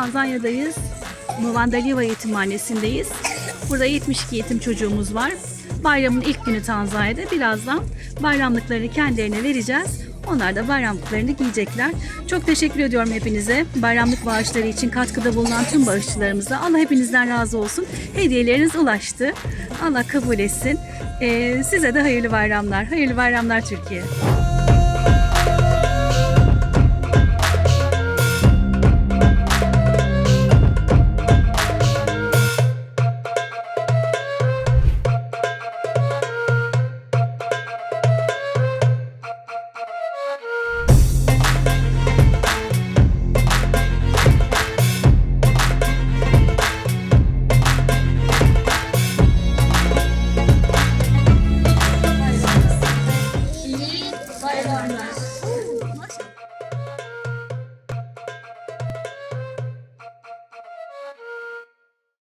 Almanya'dayız. Novandaliva Yetimhanesi'ndeyiz. Burada 72 yetim çocuğumuz var. Bayramın ilk günü Tanzanya'da. Birazdan bayramlıklarını kendilerine vereceğiz. Onlar da bayramlıklarını giyecekler. Çok teşekkür ediyorum hepinize. Bayramlık bağışları için katkıda bulunan tüm bağışçılarımıza. Allah hepinizden razı olsun. Hediyeleriniz ulaştı. Allah kabul etsin. Ee, size de hayırlı bayramlar. Hayırlı bayramlar Türkiye. Bye.